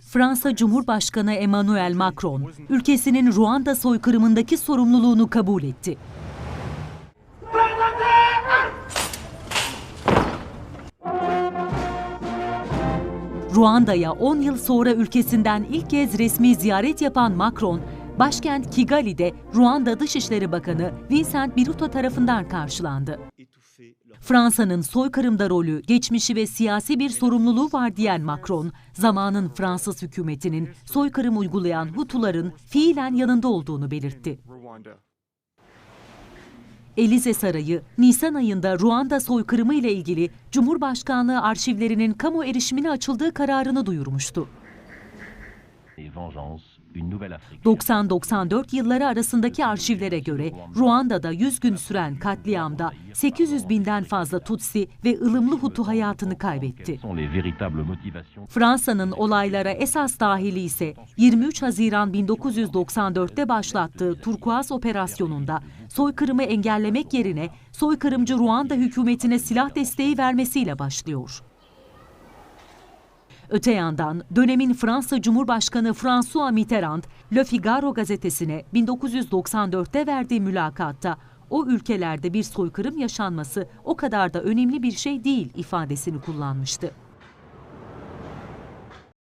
Fransa Cumhurbaşkanı Emmanuel Macron, ülkesinin Ruanda soykırımındaki sorumluluğunu kabul etti. Ruanda'ya 10 yıl sonra ülkesinden ilk kez resmi ziyaret yapan Macron, başkent Kigali'de Ruanda Dışişleri Bakanı Vincent Biruta tarafından karşılandı. Fransa'nın soykırımda rolü, geçmişi ve siyasi bir sorumluluğu var diyen Macron, zamanın Fransız hükümetinin soykırım uygulayan Hutuların fiilen yanında olduğunu belirtti. Elize Sarayı, Nisan ayında Ruanda soykırımı ile ilgili Cumhurbaşkanlığı arşivlerinin kamu erişimine açıldığı kararını duyurmuştu. Et Vengeance, une nouvelle Afrique. 90-94 yılları arasındaki arşivlere göre Ruanda'da 100 gün süren katliamda 800 binden fazla Tutsi ve ılımlı Hutu hayatını kaybetti. Fransa'nın olaylara esas dahili ise 23 Haziran 1994'te başlattığı Turkuaz operasyonunda soykırımı engellemek yerine soykırımcı Ruanda hükümetine silah desteği vermesiyle başlıyor. Öte yandan dönemin Fransa Cumhurbaşkanı François Mitterrand, Le Figaro gazetesine 1994'te verdiği mülakatta o ülkelerde bir soykırım yaşanması o kadar da önemli bir şey değil ifadesini kullanmıştı.